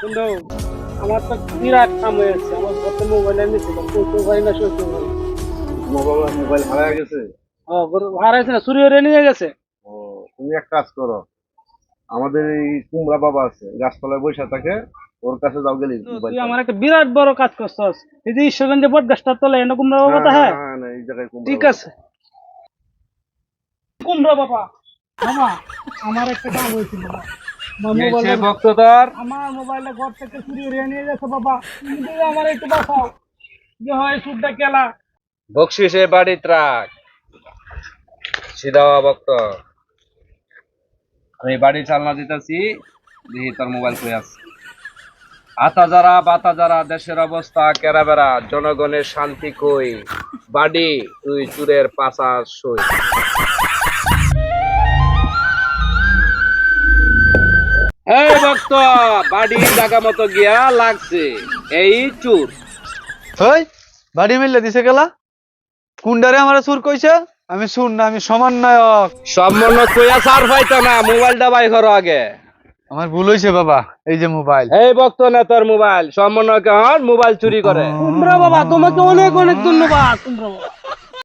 কিন্তু আমার তো বিরাট কাম হয়েছে আমার কত মোবাইল এনেছিল কত ভাই না ভাই মোবাইল মোবাইল হারায় গেছে? হারাইছে না চুরি হয়ে নিয়ে গেছে। ও তুমি এক কাজ করো। আমাদের এই কুমড়া বাবা আছে গাছতলায় বসে থাকে ওর কাছে যাও গেলি তুই আমার একটা বিরাট বড় কাজ করছস। এই যে ঈশ্বরগঞ্জে বট গাছটা তোলে এনে কুমড়া বাবা তো হ্যাঁ না এই জায়গায় কুমড়া ঠিক আছে। কুমড়া বাবা। বাবা আমার একটা কাম হয়েছিল আমার মোবাইলটা ঘর থেকে চুরি হয়ে নিয়ে গেছে বাবা। আমার একটু বাঁচাও। যে হয় সুদটা কেলা। বকশিসে বাড়ি সিধাওয়া ভক্ত। আমি বাড়ি চালনা দিতেছি দেখি তোর মোবাইল কই আছে। আতা যারা বাতা যারা দেশের অবস্থা কেরা বেড়া জনগণের শান্তি কই? বাড়ি তুই চুরের পাশা সই। ভক্ত বাড়ি মতো গিয়া লাগছে। এই চুর। ওই বাড়ি মিললে দিছে গেলা কুন্ডারে আমার সুর কইছে? আমি শুন না আমি সমন্বয়ক। মনে কইয়া সার পাইতো না মোবাইলটা বাই করো আগে। আমার ভুল হয়েছে বাবা এই যে মোবাইল। এই ভক্ত না তোর মোবাইল সব মনে হয় মোবাইল চুরি করে। কুমড়া বাবা তোমাকে অনেক অনেক ধন্যবাদ বাবা।